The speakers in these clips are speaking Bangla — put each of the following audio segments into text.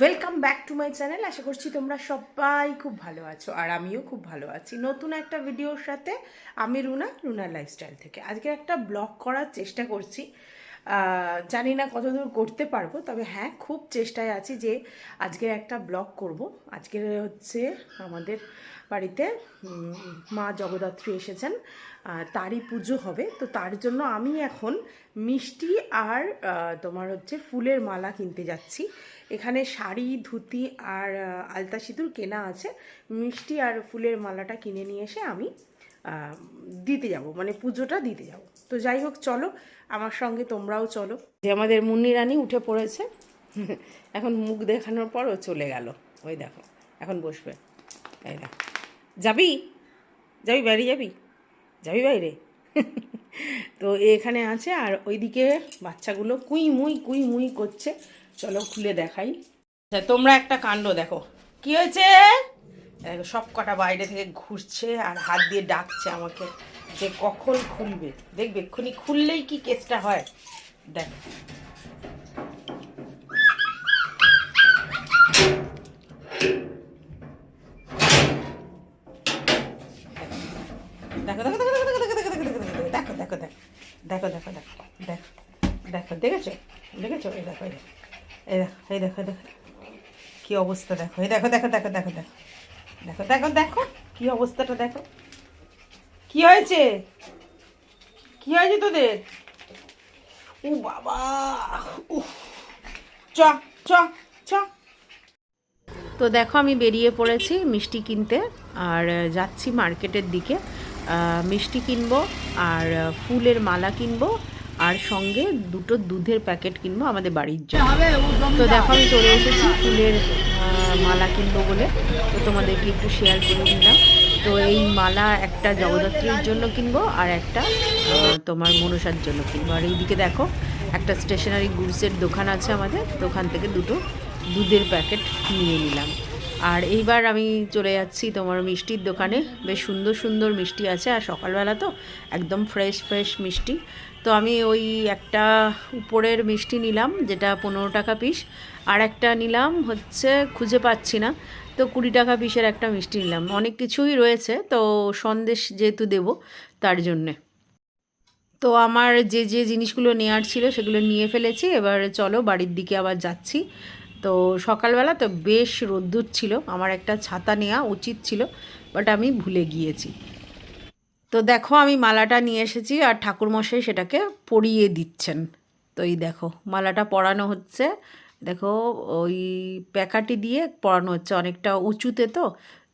Welcome back to my channel আশা করছি তোমরা সবাই খুব ভালো আছো আর আমিও খুব ভালো আছি। নতুন একটা ভিডিওর সাথে আমি রুনা, রুনার লাইফস্টাইল থেকে। আজকে একটা ব্লগ করার চেষ্টা করছি। জানি না কতদূর করতে পারব, তবে হ্যাঁ খুব চেষ্টায় আছি যে আজকের একটা ব্লগ করব। আজকের হচ্ছে আমাদের বাড়িতে মা জগদ্ধাত্রী এসেছেন তারই পুজো হবে। তো তার জন্য আমি এখন মিষ্টি আর তোমার হচ্ছে ফুলের মালা কিনতে যাচ্ছি। এখানে শাড়ি, ধুতি আর আলতা সিঁদুর কেনা আছে। মিষ্টি আর ফুলের মালাটা কিনে নিয়ে এসে আমি দিতে যাব মানে পুজোটা দিতে যাব। তো যাই হোক চলো আমার সঙ্গে তোমরাও চলো। যে আমাদের মুন্নি রানী উঠে পড়েছে এখন মুখ দেখানোর পর ও চলে গেল। ওই দেখো এখন বসবে। এই দেখো। যাবি? যাবি বাইরে যাবি? যাবি বাইরে? তো এখানে আছে আর ওইদিকে বাচ্চাগুলো কুই মুই কুই মুই করছে। চলো খুলে দেখাই। আচ্ছা, তোমরা একটা কাণ্ড দেখো। কি হয়েছে? দেখো সব কটা বাইরে থেকে ঘুরছে আর হাত দিয়ে ডাকছে আমাকে। যে কখন খুলবে দেখবে এক্ষুনি খুললেই কি কেসটা হয় দেখ দেখো দেখো দেখো দেখো দেখো দেখো দেখো দেখো দেখো দেখো দেখো দেখো দেখো দেখো দেখো দেখো দেখেছ দেখেছ এই দেখো এই দেখো এই দেখো এই দেখো দেখো কি অবস্থা দেখো এই দেখো দেখো দেখো দেখো দেখো দেখো দেখো দেখো কি অবস্থাটা দেখো কি হয়েছে? কি হয়েছে তোদের? ও বাবা চ চ চ। তো দেখো, আমি বেরিয়ে পড়েছি মিষ্টি কিনতে, আর যাচ্ছি মার্কেটের দিকে। মিষ্টি কিনবো, আর ফুলের মালা কিনবো, আর সঙ্গে দুটো দুধের প্যাকেট কিনবো আমাদের বাড়ির জন্য। তো দেখো, আমি চলে এসেছি ফুলের মালা কিনবো বলে। তো তোমাদেরকে একটু শেয়ার করে দিলাম। তো এই মালা একটা জগদ্ধাত্রীর জন্য কিনবো আর একটা তোমার মনসার জন্য কিনবো। আর এইদিকে দেখো, একটা স্টেশনারি গুডসের দোকান আছে আমাদের দোকান থেকে দুটো দুধের প্যাকেট নিয়ে নিলাম। আর এইবার আমি চলে যাচ্ছি তোমার মিষ্টির দোকানে। বেশ সুন্দর সুন্দর মিষ্টি আছে, আর সকালবেলা তো একদম ফ্রেশ ফ্রেশ মিষ্টি। তো আমি ওই একটা উপরের মিষ্টি নিলাম, যেটা পনেরো টাকা পিস আর একটা নিলাম হচ্ছে খুঁজে পাচ্ছি না। তো কুড়ি টাকা পিসের একটা মিষ্টি নিলাম। অনেক কিছুই রয়েছে, তো সন্দেশ যেহেতু দেবো তার জন্যে। তো আমার যে যে জিনিসগুলো নেওয়ার ছিল সেগুলো নিয়ে ফেলেছি। এবার চলো বাড়ির দিকে আবার যাচ্ছি। তো সকালবেলা তো বেশ রোদ্দুর ছিল, আমার একটা ছাতা নেওয়া উচিত ছিল, বাট আমি ভুলে গিয়েছি। তো দেখো আমি মালাটা নিয়ে এসেছি আর ঠাকুরমশাই সেটাকে পরিয়ে দিচ্ছেন। তো এই দেখো, মালাটা পরানো হচ্ছে। দেখো, ওই প্যাকাটি দিয়ে পরানো হচ্ছে। অনেকটা উঁচুতে তো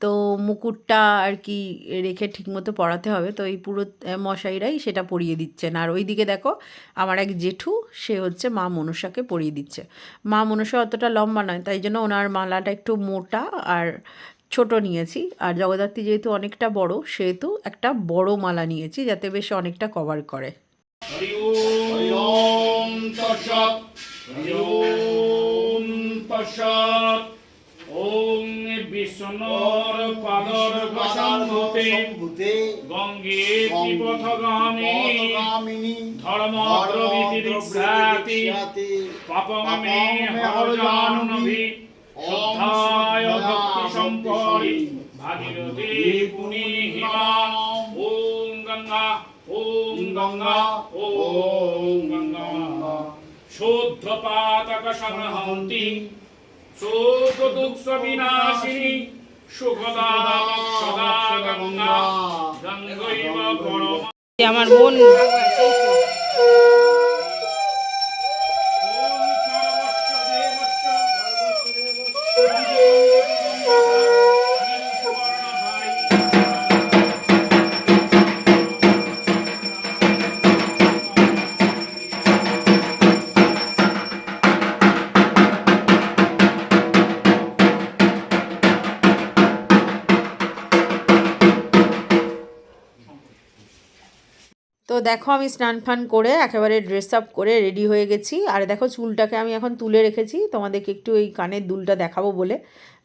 তো মুকুটটা আর কি রেখে ঠিকমতো পড়াতে হবে। তো এই পুরো মশাইরাই সেটা পরিয়ে দিচ্ছেন। আর ওইদিকে দেখো, আমার এক জেঠু, সে হচ্ছে মা মনসাকে পরিয়ে দিচ্ছে। মা মনসা অতটা লম্বা নয়, তাই জন্য ওনার মালাটা একটু মোটা আর ছোট নিয়েছি। আর জগদ্ধাত্রী যেহেতু অনেকটা বড়, সেহেতু একটা বড় মালা নিয়েছি, যাতে বেশ অনেকটা কভার করে। পশ্যত ওং বিষ্ণুর পাদর গসম্ভূতে গঙ্গে বিপথগামিনী ধর্মদ্রবিতি দীক্ষাতি পাপমে হরজানবি শুদ্ধায় ভক্তি সম্পরি ভাগীরথী পুনিহিমা ওং গঙ্গা ওং গঙ্গা ওং গঙ্গা। শুদ্ধ পাতক সংহন্তি দুঃখ সুখদা গঙ্গা আমার বোন দেখো আমি স্নান ফান করে একেবারে ড্রেস আপ করে রেডি হয়ে গেছি। আর দেখো চুলটাকে আমি এখন তুলে রেখেছি। তোমাদেরকে একটু এই কানের দুলটা দেখাবো বলে।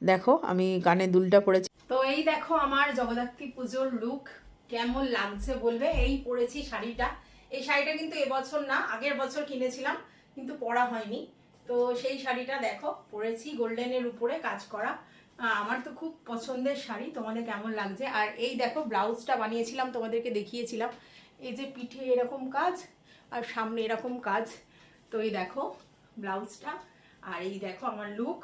দেখো আমি কানের দুলটা পরেছি। তো এই দেখো আমার জগদ্ধাত্রী পুজোর লুক কেমন লাগছে বলবে? এই পরেছি শাড়িটা। এই শাড়িটা কিন্তু এবছর না, আগের বছর কিনেছিলাম, কিন্তু পরা হয়নি। তো সেই শাড়িটা দেখো, পরেছি গোল্ডেনের উপরে কাজ করা। আমার তো খুব পছন্দের শাড়ি, তোমাদের কেমন লাগছে? আর এই দেখো ব্লাউজটা বানিয়েছিলাম, তোমাদেরকে দেখিয়েছিলাম। এই যে পিঠে এরকম কাজ আর সামনে এরকম কাজ। তো এই দেখো ব্লাউজটা আর এই দেখো আমার লুক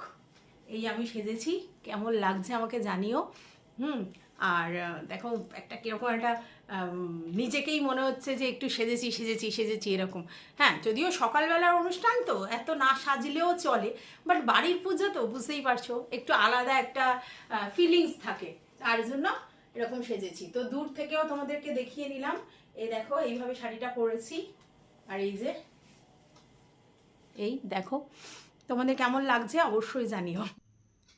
এই আমি সেজেছি, কেমন লাগছে আমাকে জানিও। হুম, আর দেখো একটা কীরকম একটা নিজেকেই মনে হচ্ছে যে একটু সেজেছি সেজেছি সেজেছি এরকম। হ্যাঁ যদিও সকালবেলার অনুষ্ঠান তো, এত না সাজলেও চলে বাট বাড়ির পুজো তো, বুঝতেই পারছ, একটু আলাদা একটা ফিলিংস থাকে। তার জন্য এরকম সেজেছি। তো দূর থেকেও তোমাদেরকে দেখিয়ে নিলাম এই দেখো, এইভাবে শাড়িটা পরেছি। আর এই যে, এই দেখো, তোমাদের কেমন লাগছে অবশ্যই জানিও।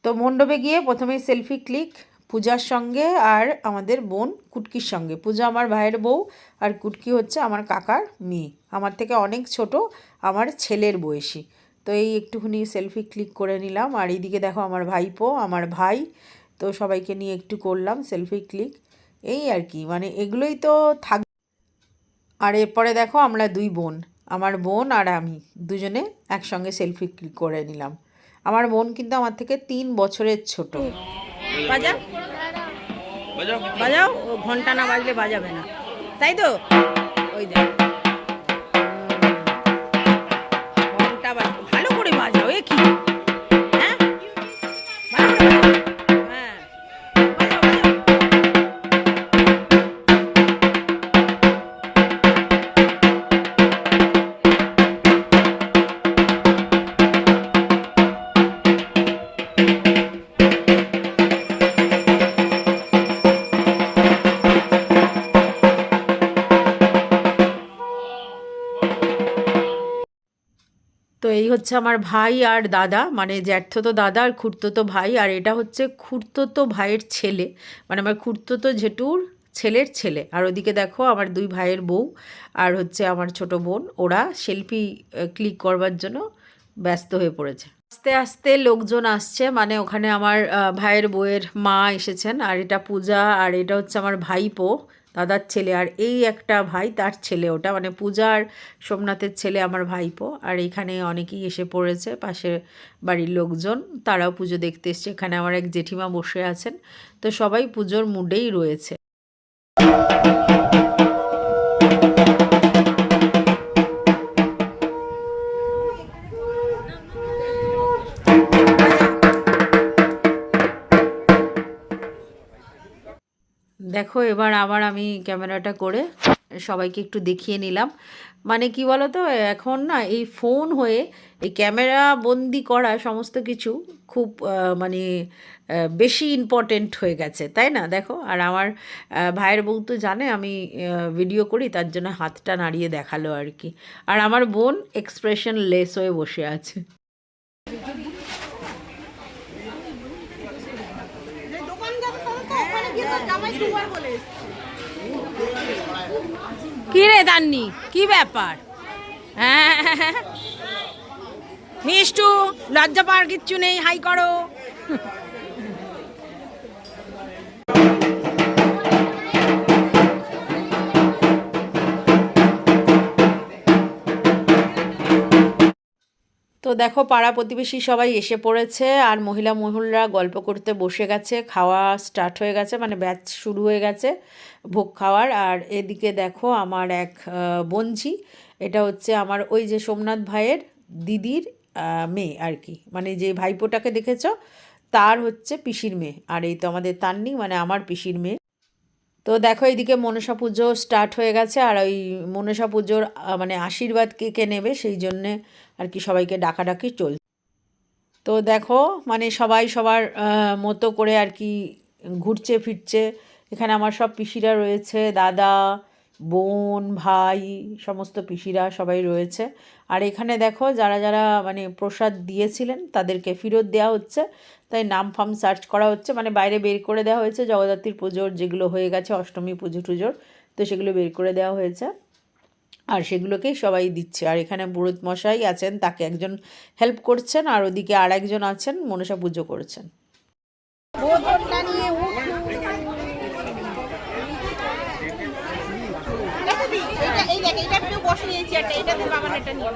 তো মণ্ডপে গিয়ে প্রথমে সেলফি ক্লিক পূজার সঙ্গে আর আমাদের বোন কুটকির সঙ্গে। পূজা আমার ভাইয়ের বউ, আর কুটকি হচ্ছে আমার কাকার মেয়ে। আমার থেকে অনেক ছোট, আমার ছেলের বয়সী। তো এই একটুখানি সেলফি ক্লিক করে নিলাম। আর এইদিকে দেখো আমার ভাইপো, আমার ভাই। তো সবাইকে নিয়ে একটু করলাম সেলফি ক্লিক এই আর কি মানে এগুলোই তো থাক আর এরপরে দেখো আমরা দুই বোন আমার বোন আর আমি দুজনে একসঙ্গে সেলফি ক্লিক করে নিলাম। আমার বোন কিন্তু আমার থেকে তিন বছরের ছোট। বাজাও। বাজাও। ও ঘণ্টা না বাজলে বাজাবে না। তাই তো? ওই দেখ। ঘণ্টা বাজ ভালো করে বাজাও এ কি? এই হচ্ছে আমার ভাই আর দাদা। মানে জ্যাঠতো দাদা আর খুড়তো ভাই। আর এটা হচ্ছে খুড়তো ভাইয়ের ছেলে। মানে আমার খুড়তো জেঠুর ছেলের ছেলে। আর ওদিকে দেখো আমার দুই ভাইয়ের বউ আর হচ্ছে আমার ছোট বোন। ওরা সেলফি ক্লিক করবার জন্য ব্যস্ত হয়ে পড়েছে। আস্তে আস্তে লোকজন আসছে। মানে ওখানে আমার ভাইয়ের বউয়ের মা এসেছেন। আর এটা পূজা। আর এটা হচ্ছে আমার ভাইপো। দাদার ছেলে আর এই একটা ভাই, তার ছেলে ওটা। মানে পূজার সোমনাথের ছেলে আমার ভাইপো। আর এখানে অনেকেই এসে পড়েছে, পাশে বাড়ির লোকজন। তারাও পুজো দেখতে এসছে। এখানে আমার এক জেঠিমা বসে আছেন। তো সবাই পুজোর মুডেই রয়েছে। দেখো, এবার আবার আমি ক্যামেরাটা করে সবাইকে একটু দেখিয়ে নিলাম। মানে কি বলো তো এখন না এই ফোন হয়ে এই ক্যামেরা বন্দি করা সমস্ত কিছু খুব মানে বেশি ইম্পর্টেন্ট হয়ে গেছে, তাই না? দেখো, আর আমার ভাইয়ের বউ তো জানে, আমি ভিডিও করি, তার জন্য হাতটা নাড়িয়ে দেখাল আর কি। আর আমার বোন এক্সপ্রেশন লেস হয়ে বসে আছে। কি রে দাননি? কি ব্যাপার? হ্যাঁ মিষ্টু লজ্জা পাওয়ার কিচ্ছু নেই হাই করো। দেখো, পাড়া প্রতিবেশী সবাই এসে পড়েছে আর মহিলা মহিলারা গল্প করতে বসে গেছে। খাওয়া স্টার্ট হয়ে গেছে মানে ব্যাচ শুরু হয়ে গেছে ভোগ খাওয়ার। আর এদিকে দেখো আমার এক বোনঝি, এটা হচ্ছে আমার ওই যে সোমনাথ ভাইয়ের দিদির মেয়ে আর কি। মানে যে ভাইপোটাকে দেখেছ, তার হচ্ছে পিসির মেয়ে। আর এই তো আমাদের তান্নি মানে আমার পিসির মেয়ে। তো দেখো এইদিকে মনসা পুজো স্টার্ট হয়ে গেছে আর ওই মনসা পুজোর মানে আশীর্বাদ কে কে নেবে সেই জন্যে আর কি সবাইকে ডাকাডাকি চল, তো দেখো মানে সবাই সবার মতো করে আর কি ঘুরছে ফিরছে। এখানে আমার সব পিসিরা রয়েছে, দাদা বোন, ভাই, সমস্ত পিসিরা সবাই রয়েছে। আর এখানে দেখো যারা যারা মানে প্রসাদ দিয়েছিলেন তাদেরকে ফেরত দেওয়া হচ্ছে। তাই নাম ফাম সার্চ করা হচ্ছে। মানে বাইরে বের করে দেওয়া হয়েছে। জগদ্ধাত্রীর পুজোর যেগুলো হয়ে গেছে, অষ্টমী পুজো টুজোর, তো সেগুলো বের করে দেওয়া হয়েছে। আর সেগুলোকেই সবাই দিচ্ছে। আর এখানে পুরোহিত মশাই আছেন, তাকে একজন হেল্প করছেন, আর ওদিকে আর একজন আছেন, মনসা পুজো করছেন এই দেখ এটা একটু বসে নিয়েছি একটা এটা বাবার এটা নিয়ে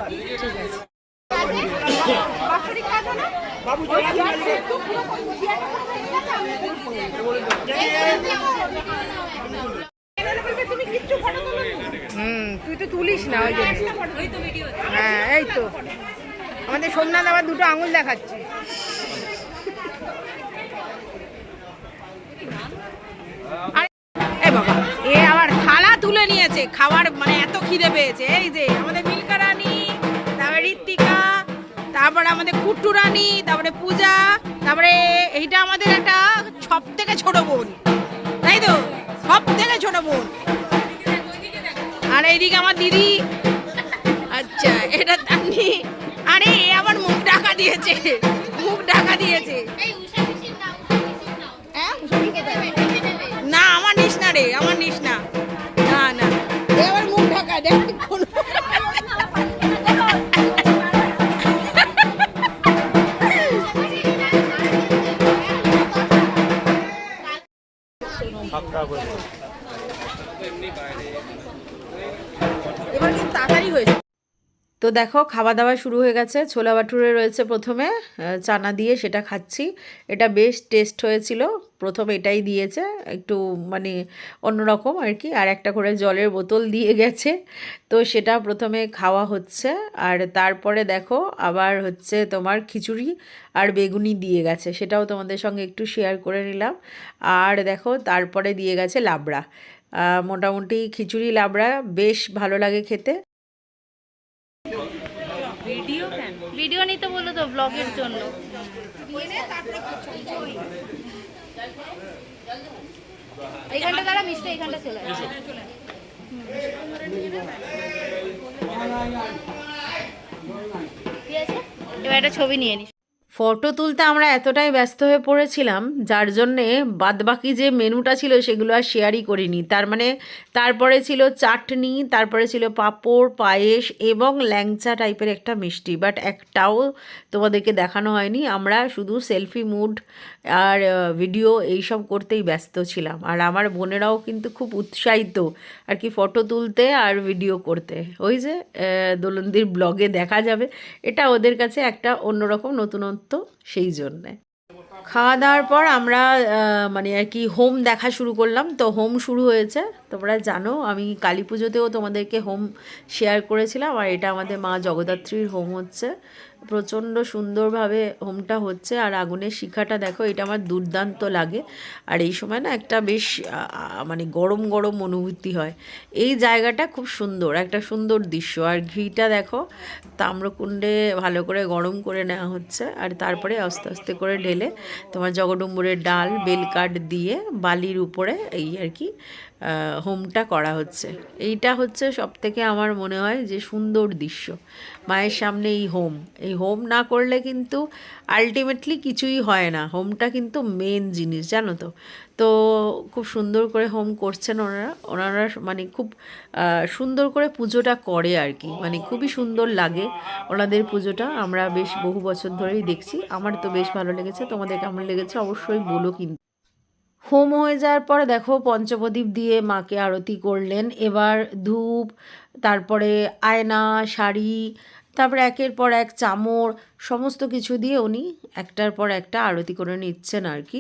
ঠিক আছে হুম তুই তো তুলিস না ওই জন্য। হ্যাঁ এই তো। আমাদের সোমনাথ আবার দুটো আঙুল দেখাচ্ছে। খাবার মানে এত খিদে পেয়েছে। এই যে আমাদের মিল্কা রানী তারপরে ঋত্বিকা তারপরে আমাদের কুট্টু রানী তারপরে পূজা তারপরে এইটা আমাদের একটা সব থেকে ছোট বোন। তাই তো? সব থেকে ছোট বোন। আর এইদিকে আমার দিদি। আচ্ছা এটা তান্নি আরে এ আবার মুখ ঢাকা দিয়েছে। মুখ ঢাকা দিয়েছে। হ্যাঁ না আমার নিস না রে আমার নিস না এবার কিন্তু তাড়াতাড়ি হয়েছে তো দেখো খাওয়া দাওয়া শুরু হয়ে গেছে। ছোলা বাটুরে রয়েছে প্রথমে। চানা দিয়ে সেটা খাচ্ছি। এটা বেশ টেস্ট হয়েছিল। প্রথমে এটাই দিয়েছে একটু মানে অন্যরকম আর কি আর একটা করে জলের বোতল দিয়ে গেছে। তো সেটা প্রথমে খাওয়া হচ্ছে। আর তারপরে দেখো আবার হচ্ছে তোমার খিচুড়ি আর বেগুনি দিয়ে গেছে। সেটাও তোমাদের সঙ্গে একটু শেয়ার করে নিলাম। আর দেখো তারপরে দিয়ে গেছে লাবড়া। মোটামুটি খিচুড়ি লাবড়া বেশ ভালো লাগে খেতে। ভিডিও নিতে বলল তো ব্লগের জন্য। এইখানটা দ্বারা মিষ্টি এইখানটা চলে ঠিক আছে? এবার একটা ছবি নিয়ে নিস ফটো তুলতে আমরা এতটাই ব্যস্ত হয়ে পড়েছিলাম, যার জন্যে বাদবাকি যে মেনুটা ছিল সেগুলো আর শেয়ারই করিনি। তার মানে তারপরে ছিল চাটনি, তারপরে ছিল পাঁপড়, পায়েস এবং ল্যাংচা টাইপের একটা মিষ্টি। বাট একটাও তোমাদেরকে দেখানো হয়নি। আমরা শুধু সেলফি মুড আর ভিডিও এইসব করতেই ব্যস্ত ছিলাম। আর আমার বোনেরাও কিন্তু খুব উৎসাহিত আর কি ফটো তুলতে আর ভিডিও করতে। ওই যে দোলন্দির ব্লগে দেখা যাবে। এটা ওদের কাছে একটা অন্যরকম নতুনত্ব সেই জন্যে। খাওয়া দাওয়ার পর আমরা মানে আর কি হোম দেখা শুরু করলাম। তো হোম শুরু হয়েছে। তোমরা জানো, আমি কালী পুজোতেও তোমাদেরকে হোম শেয়ার করেছিলাম আর এটা আমাদের মা জগদ্ধাত্রীর হোম হচ্ছে। প্রচণ্ড সুন্দরভাবে হোমটা হচ্ছে আর আগুনের শিখাটা দেখো, এটা আমার দুর্দান্ত লাগে। আর এই সময় না একটা বেশ মানে গরম গরম অনুভূতি হয়। এই জায়গাটা খুব সুন্দর, একটা সুন্দর দৃশ্য। আর ঘিটা দেখো, তাম্রকুণ্ডে ভালো করে গরম করে নেওয়া হচ্ছে আর তারপরে আস্তে আস্তে করে ঢেলে তোমার জগডুম্বুরের ডাল বেলকাঠ দিয়ে বালির উপরে এই আর কি হোমটা করা হচ্ছে। এইটা হচ্ছে সব থেকে আমার মনে হয় যে সুন্দর দৃশ্য। মায়ের সামনে এই হোম। এই হোম না করলে কিন্তু আলটিমেটলি কিছুই হয় না। হোমটা কিন্তু মেন জিনিস, জানো তো? তো খুব সুন্দর করে হোম করছেন ওনারা। ওনারা মানে খুব সুন্দর করে পুজোটা করে আর কি। মানে খুবই সুন্দর লাগে ওনাদের পুজোটা। আমরা বেশ বহু বছর ধরেই দেখছি। আমার তো বেশ ভালো লেগেছে। তোমাদের কেমন লেগেছে অবশ্যই বলো কিন্তু। হোম হয়ে যাওয়ার পরে দেখো পঞ্চপ্রদীপ দিয়ে মাকে আরতি করলেন। এবার ধূপ, তারপরে আয়না, শাড়ি তারপরে একের পর এক চামর সমস্ত কিছু দিয়ে উনি একটার পর একটা আরতি করে নিচ্ছেন আর কি।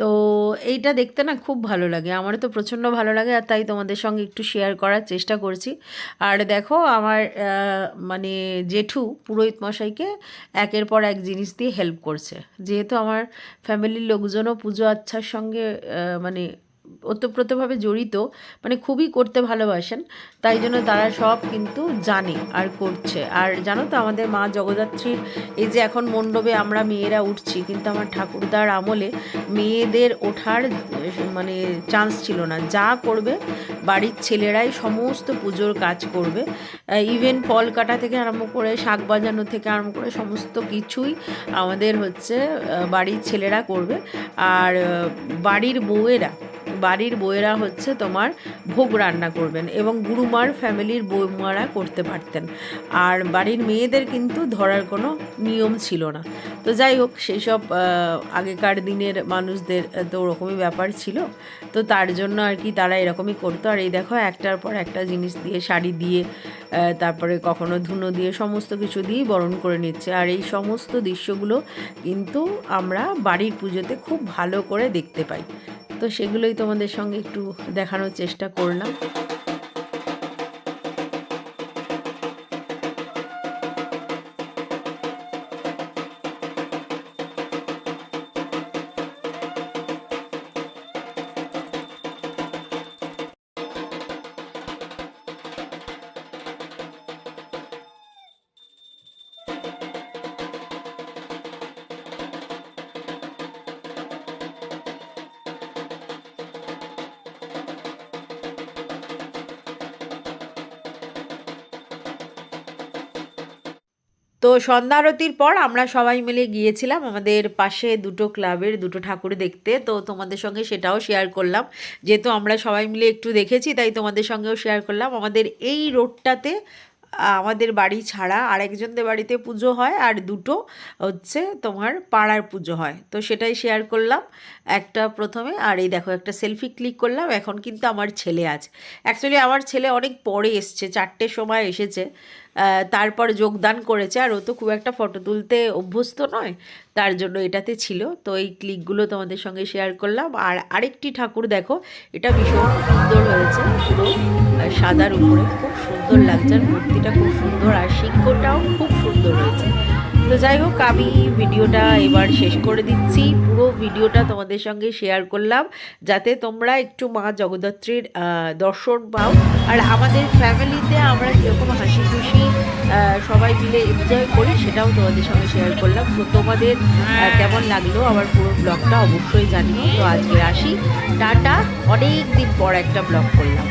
তো এইটা দেখতে না খুব ভালো লাগে। আমারও তো প্রচণ্ড ভালো লাগে আর তাই তোমাদের সঙ্গে একটু শেয়ার করার চেষ্টা করছি। আর দেখো আমার মানে জেঠু পুরোহিত মশাইকে একের পর এক জিনিস দিয়ে হেল্প করছে। যেহেতু আমার ফ্যামিলির লোকজনও পুজো আচ্ছার সঙ্গে মানে ওতপ্রোতভাবে জড়িত মানে খুবই করতে ভালোবাসেন, তাই জন্য তারা সব কিন্তু জানে আর করছে। আর জানো তো আমাদের মা জগদ্ধাত্রীর এই যে এখন মণ্ডপে আমরা মেয়েরা উঠছি, কিন্তু আমার ঠাকুরদার আমলে মেয়েদের ওঠার মানে চান্স ছিল না। যা করবে, বাড়ির ছেলেরাই সমস্ত পুজোর কাজ করবে। ইভেন ফল কাটা থেকে আরম্ভ করে, শাক বাজানো থেকে আরম্ভ করে সমস্ত কিছুই আমাদের হচ্ছে বাড়ির ছেলেরা করবে। আর বাড়ির বউয়েরা বাড়ির বউয়েরা হচ্ছে তোমার ভোগ রান্না করবেন এবং গুরুমার ফ্যামিলির বৌমারা করতে পারতেন। আর বাড়ির মেয়েদের কিন্তু ধরার কোনো নিয়ম ছিল না। তো যাই হোক সেই সব আগেকার দিনের মানুষদের তো ওরকমই ব্যাপার ছিল। তো তার জন্য আর কি তারা এরকমই করতো। আর এই দেখো, একটার পর একটা জিনিস দিয়ে, শাড়ি দিয়ে তারপরে কখনো ধুনো দিয়ে, সমস্ত কিছু দিয়েই বরণ করে নিচ্ছে। আর এই সমস্ত দৃশ্যগুলো কিন্তু আমরা বাড়ির পুজোতে খুব ভালো করে দেখতে পাই। তো সেগুলোই তোমাদের সঙ্গে একটু দেখানোর চেষ্টা করলাম। তো সন্ধ্যা আরতির পর আমরা সবাই মিলে গিয়েছিলাম আমাদের পাশে দুটো ক্লাবের, দুটো ঠাকুর দেখতে। তো তোমাদের সঙ্গে সেটাও শেয়ার করলাম। যেহেতু আমরা সবাই মিলে একটু দেখেছি, তাই তোমাদের সঙ্গেও শেয়ার করলাম। আমাদের এই রোডটাতে আমাদের বাড়ি ছাড়া আরেকজনদের বাড়িতে পুজো হয় আর দুটো হচ্ছে তোমার পাড়ার পুজো হয়। তো সেটাই শেয়ার করলাম একটা প্রথমে আর এই দেখো একটা সেলফি ক্লিক করলাম, এখন কিন্তু আমার ছেলে আছে। অ্যাকচুয়ালি আমার ছেলে অনেক পরে এসছে চারটের সময় এসেছে তারপর যোগদান করেছে আর ও তো খুব একটা ফটো তুলতে অভ্যস্ত নয়, তার জন্য এটাতে ছিল। তো এই ক্লিকগুলো তোমাদের সঙ্গে শেয়ার করলাম। আর আরেকটি ঠাকুর দেখো, এটা ভীষণ সুন্দর হয়েছে, পুরো সাদার উপরে, খুব সুন্দর লাগছে আর মূর্তিটা খুব সুন্দর আর সিংহটাও খুব সুন্দর হয়েছে। তো যাই হোক, আমি ভিডিওটা এবার শেষ করে দিচ্ছি। পুরো ভিডিওটা তোমাদের সঙ্গে শেয়ার করলাম যাতে তোমরা একটু মা জগদ্ধাত্রীর দর্শন পাও। আর আমাদের ফ্যামিলিতে আমরা যেরকম হাসি খুশি সবাই মিলে এনজয় করি সেটাও তোমাদের সঙ্গে শেয়ার করলাম। তো তোমাদের কেমন লাগল আমার পুরো ব্লগটা অবশ্যই জানিও। তো আজকে আসি। টাটা। অনেক দিন পর একটা ব্লগ করলাম।